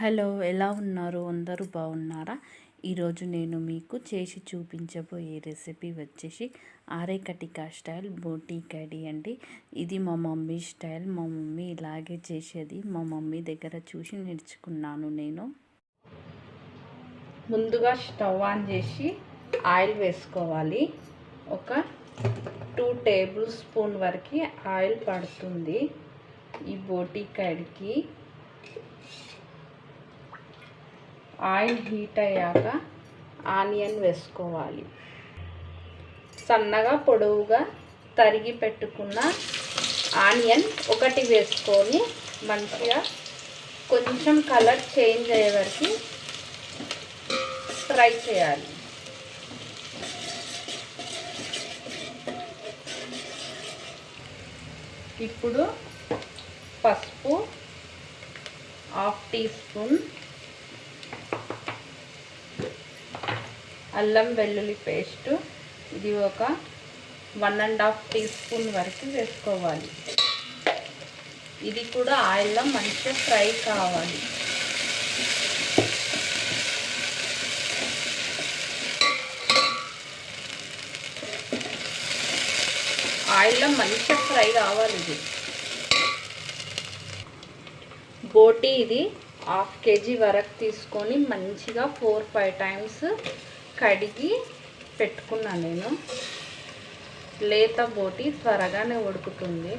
Hello ఎలా ఉన్నారు? అందరూ బాగున్నారా? ఈరోజు నేను మీకు చేసి చూపించబోయే రెసిపీ వచ్చేసి ఆరేకటికా స్టైల్ బోటీ కర్రీ అండి. ఇది మా మమ్మీ స్టైల్. మా మమ్మీ ఇలాగే చేసేది. మా మమ్మీ దగ్గర చూసి నేర్చుకున్నాను నేను. ముందుగా స్టవ్ ఆన్ చేసి ఆయిల్ వేసుకోవాలి. ఒక టూ టేబుల్ స్పూన్ వరకు ఆయిల్ పడుతుంది ఈ బోటీ కడికి ఆయిల్ హీట్ అయ్యాక ఆనియన్ వేసుకోవాలి. సన్నగా పొడవుగా తరిగి పెట్టుకున్న ఆనియన్ ఒకటి వేసుకొని మంచిగా కొంచెం కలర్ చేంజ్ అయ్యే వరకు ఫ్రై చేయాలి. ఇప్పుడు పసుపు హాఫ్ టీ స్పూన్ అల్లం వెల్లుల్లి పేస్టు. ఇది ఒక one and half teaspoon వరకు వేసుకోవాలి. ఇది కూడా ఆయిల్లో మంచిగా ఫ్రై కావాలి. ఆయిల్లో మంచిగా ఫ్రై కావాలి ఇది. బోటీ ఇది హాఫ్ కేజీ వరకు తీసుకొని మంచిగా ఫోర్ ఫైవ్ టైమ్స్ కడిగి పెట్టుకున్నాను నేను. లేత బోటి త్వరగానే ఉడుకుతుంది.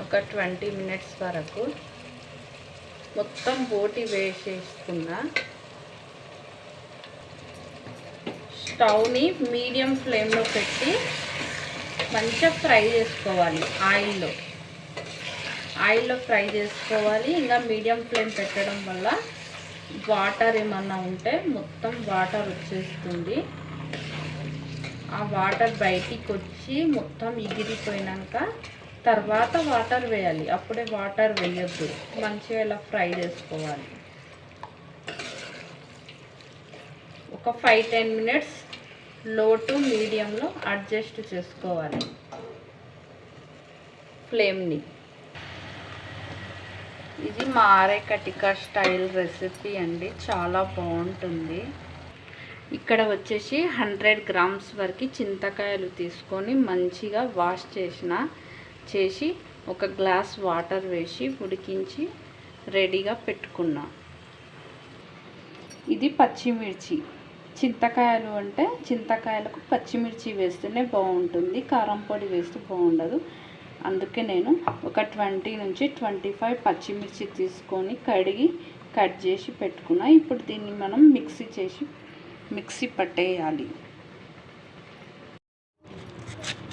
ఒక ట్వంటీ మినిట్స్ వరకు మొత్తం బోటి వేసేసుకున్నా. స్టవ్ని మీడియం ఫ్లేమ్లో పెట్టి మంచిగా ఫ్రై చేసుకోవాలి ఆయిల్లో. ఆయిల్లో ఫ్రై చేసుకోవాలి. ఇంకా మీడియం ఫ్లేమ్ పెట్టడం వల్ల వాటర్ ఏమన్నా ఉంటే మొత్తం వాటర్ వచ్చేస్తుంది. ఆ వాటర్ బయటికి వచ్చి మొత్తం ఎగిరిపోయినాక తర్వాత వాటర్ వేయాలి. అప్పుడే వాటర్ వేయద్దు. మంచిగా ఇలా ఫ్రై చేసుకోవాలి. ఒక ఫైవ్ టెన్ మినిట్స్లో టు మీడియంలో అడ్జస్ట్ చేసుకోవాలి. ఫ్లేమ్ని. ఇది మారే కటికా స్టైల్ రెసిపీ అండి. చాలా బాగుంటుంది. ఇక్కడ వచ్చేసి హండ్రెడ్ గ్రామ్స్ వరకు చింతకాయలు తీసుకొని మంచిగా వాష్ చేసిన చేసి ఒక గ్లాస్ వాటర్ వేసి ఉడికించి రెడీగా పెట్టుకున్నా. ఇది పచ్చిమిర్చి. చింతకాయలు అంటే చింతకాయలకు పచ్చిమిర్చి వేస్తేనే బాగుంటుంది. కారం పొడి వేస్తే బాగుండదు. అందుకే నేను ఒక ట్వంటీ నుంచి ట్వంటీ ఫైవ్ పచ్చిమిర్చి తీసుకొని కడిగి కట్ చేసి పెట్టుకున్నా. ఇప్పుడు దీన్ని మనం మిక్సీ చేసి మిక్సీ పట్టేయాలి.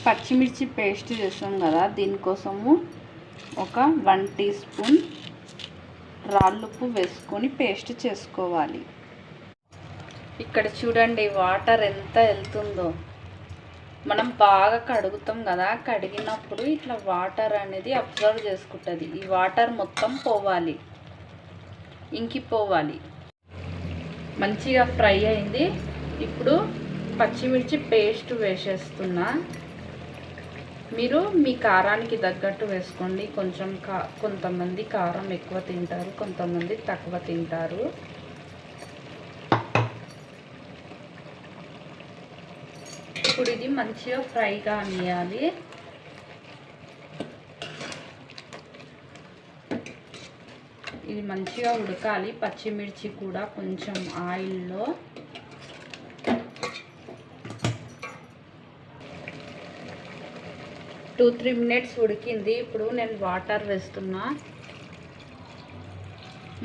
పచ్చిమిర్చి పేస్ట్ చేస్తాం కదా దీనికోసము ఒక వన్ టీ స్పూన్ రాళ్ళుప్పు వేసుకొని పేస్ట్ చేసుకోవాలి. ఇక్కడ చూడండి వాటర్ ఎంత వెళ్తుందో. మనం బాగా కడుగుతాం కదా కడిగినప్పుడు ఇట్లా వాటర్ అనేది అబ్జర్వ్ చేసుకుంటుంది. ఈ వాటర్ మొత్తం పోవాలి. ఇంకిపోవాలి. మంచిగా ఫ్రై అయింది. ఇప్పుడు పచ్చిమిర్చి పేస్ట్ వేసేస్తున్నా. మీరు మీ కారానికి తగ్గట్టు వేసుకోండి. కొంచెం కా కొంతమంది కారం ఎక్కువ తింటారు కొంతమంది తక్కువ తింటారు. ఇప్పుడు ఇది మంచిగా ఫ్రైగా అనియాలి ఇది మంచిగా ఉడకాలి. పచ్చిమిర్చి కూడా కొంచెం ఆయిల్లో. టూ త్రీ మినిట్స్ ఉడికింది. ఇప్పుడు నేను వాటర్ వేస్తున్నా.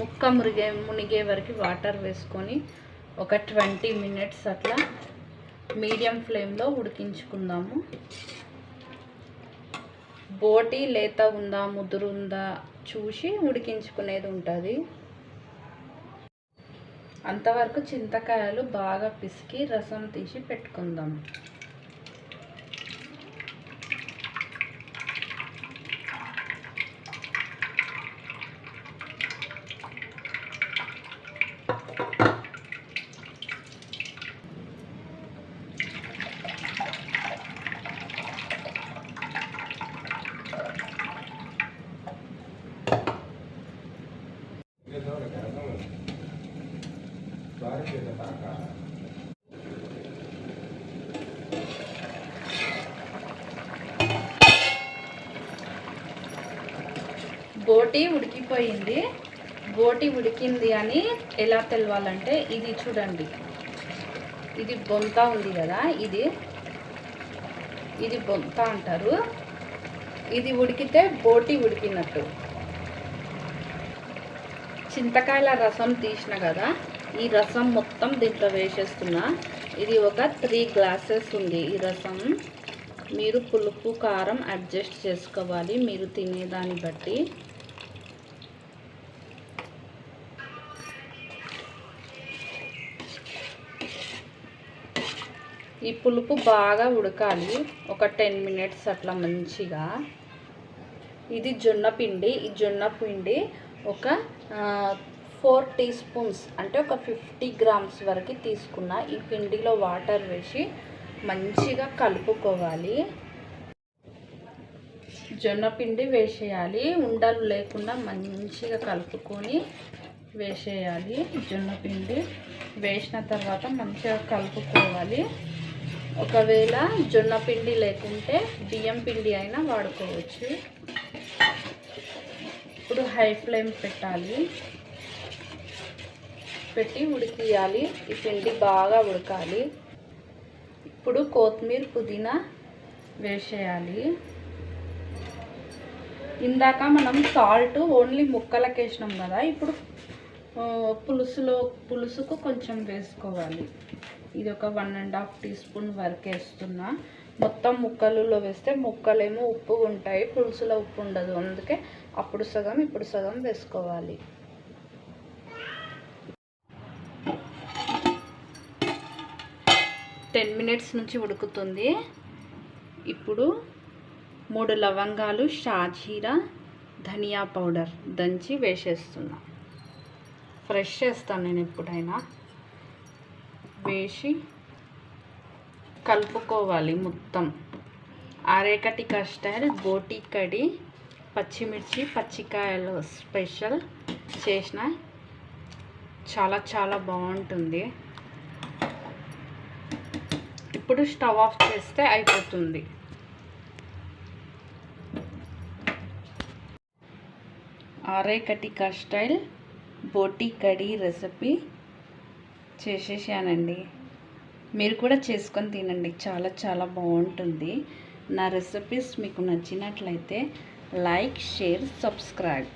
ముక్క మురిగే మునిగే వరకు వాటర్ వేసుకొని ఒక ట్వంటీ మినిట్స్ అట్లా మీడియం ఫ్లేమ్లో ఉడికించుకుందాము. బోటి లేత ఉందా ముదురు ఉందా చూసి ఉడికించుకునేది ఉంటుంది. అంతవరకు చింతకాయలు బాగా పిసికి రసం తీసి పెట్టుకుందాం. బోటి ఉడికిపోయింది. బోటి ఉడికింది అని ఎలా తెలవాలంటే ఇది చూడండి. ఇది బొంత ఉంది కదా ఇది. ఇది బొంత అంటారు. ఇది ఉడికితే బోటి ఉడికినట్టు. చింతకాయల రసం తీసిన కదా ఈ రసం మొత్తం దీంట్లో వేసేస్తున్నా. ఇది ఒక త్రీ గ్లాసెస్ ఉంది ఈ రసం. మీరు పులుపు కారం అడ్జస్ట్ చేసుకోవాలి మీరు తినేదాన్ని బట్టి. ఈ పులుపు బాగా ఉడకాలి. ఒక టెన్ మినిట్స్ అట్లా మంచిగా. ఇది జొన్న పిండి. ఈ జొన్న పిండి ఒక ఫోర్ టీ స్పూన్స్ అంటే ఒక ఫిఫ్టీ గ్రామ్స్ వరకు తీసుకున్న ఈ పిండిలో వాటర్ వేసి మంచిగా కలుపుకోవాలి. జొన్న పిండి వేసేయాలి. ఉండలు లేకుండా మంచిగా కలుపుకొని వేసేయాలి జొన్న పిండి. వేసిన తర్వాత మంచిగా కలుపుకోవాలి. ఒకవేళ జొన్న పిండి లేకుంటే బియ్యం పిండి అయినా వాడుకోవచ్చు. ఇప్పుడు హై ఫ్లేమ్ పెట్టాలి. పెట్టి ఉడికియాలి. ఈ పిండి బాగా ఉడకాలి. ఇప్పుడు కొత్తిమీర పుదీనా వేసేయాలి. ఇందాక మనం సాల్ట్ ఓన్లీ ముక్కలకు వేసినాం కదా ఇప్పుడు పులుసులో పులుసుకు కొంచెం వేసుకోవాలి. ఇది ఒక one and half teaspoon వరకు వేస్తున్నా. మొత్తం ముక్కలలో వేస్తే ముక్కలేమో ఉప్పు ఉంటాయి పులుసులో ఉప్పు ఉండదు. అందుకే అప్పుడు సగం ఇప్పుడు సగం వేసుకోవాలి. టెన్ మినిట్స్ నుంచి ఉడుకుతుంది. ఇప్పుడు మూడు లవంగాలు షాజీరా ధనియా పౌడర్ దంచి వేసేస్తున్నా. ఫ్రెష్ చేస్తాను నేను ఎప్పుడైనా. వేసి కలుపుకోవాలి మొత్తం. అరేకటి కస్టర్డ్ బోటి కడి పచ్చిమిర్చి పచ్చికాయలు స్పెషల్ చేసిన. చాలా చాలా బాగుంటుంది. ఇప్పుడు స్టవ్ ఆఫ్ చేస్తే అయిపోతుంది. ఆరేకటికా స్టైల్ బోటి కడీ రెసిపీ చేసేసానండి. మీరు కూడా చేసుకొని తినండి. చాలా చాలా బాగుంటుంది. నా రెసిపీస్ మీకు నచ్చినట్లయితే లైక్ షేర్ సబ్స్క్రైబ్.